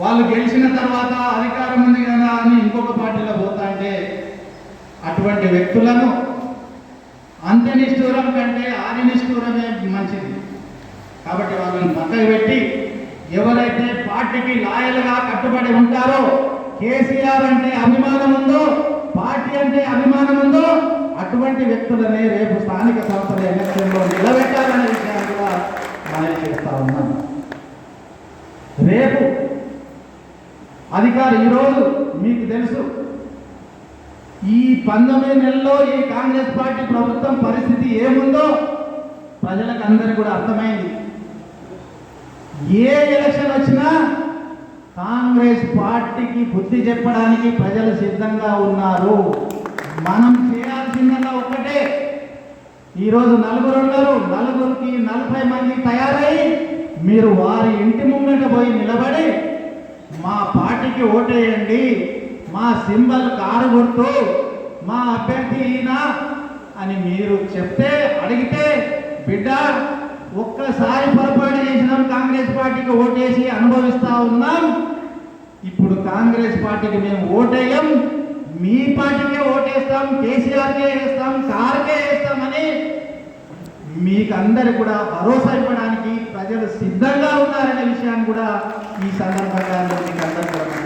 వాళ్ళు గెలిచిన తర్వాత అధికారం ఉంది కదా అని ఇంకొక పార్టీలో పోతా అంటే అటువంటి వ్యక్తులను అంత్యనిష్ఠూరం కంటే ఆదినిష్ఠూరమే మంచిది. కాబట్టి వాళ్ళని పక్కకు పెట్టి ఎవరైతే పార్టీకి లాయల్గా కట్టుబడి ఉంటారో కేసీఆర్ అంటే అభిమానం ఉందో పార్టీ అంటే అభిమానం ఉందో అటువంటి వ్యక్తులనే రేపు స్థానిక సంస్థల ఎలక్షన్లో నిలబెట్టాలనే విషయాన్ని కూడా మనం చేస్తా ఉన్నాం. రేపు అధికారి ఈరోజు మీకు తెలుసు ఈ పంతొమ్మిది నెలల్లో ఈ కాంగ్రెస్ పార్టీ ప్రభుత్వం పరిస్థితి ఏముందో ప్రజలకు అందరికీ కూడా అర్థమైంది. ఏ ఎలక్షన్ వచ్చినా కాంగ్రెస్ పార్టీకి బుద్ధి చెప్పడానికి ప్రజలు సిద్ధంగా ఉన్నారు. మనం చేయాల్సిందల్లా ఒక్కటే. ఈరోజు నలుగురు ఉన్నారు నలుగురికి నలభై మంది తయారై మీరు వారి ఇంటి ముంగట పోయి నిలబడి మా పార్టీకి ఓటేయండి. మా సింబల్ కారు గుర్తు మా అభ్యర్థి ఈయన అని మీరు చెప్తే అడిగితే బిడ్డ ఒక్కసారి పొరపాటు చేసినాం కాంగ్రెస్ పార్టీకి ఓటేసి అనుభవిస్తా ఉన్నాం. ఇప్పుడు కాంగ్రెస్ పార్టీకి మేము ఓటేయం. మీ పార్టీకే ఓటేస్తాం కేసీఆర్కే వేస్తాం సార్కే వేస్తామని మీకు అందరు కూడా భరోసా ఇవ్వడానికి ప్రజలు సిద్ధంగా ఉన్నారనే విషయాన్ని కూడా సందర్భంగా మీకు అందరూ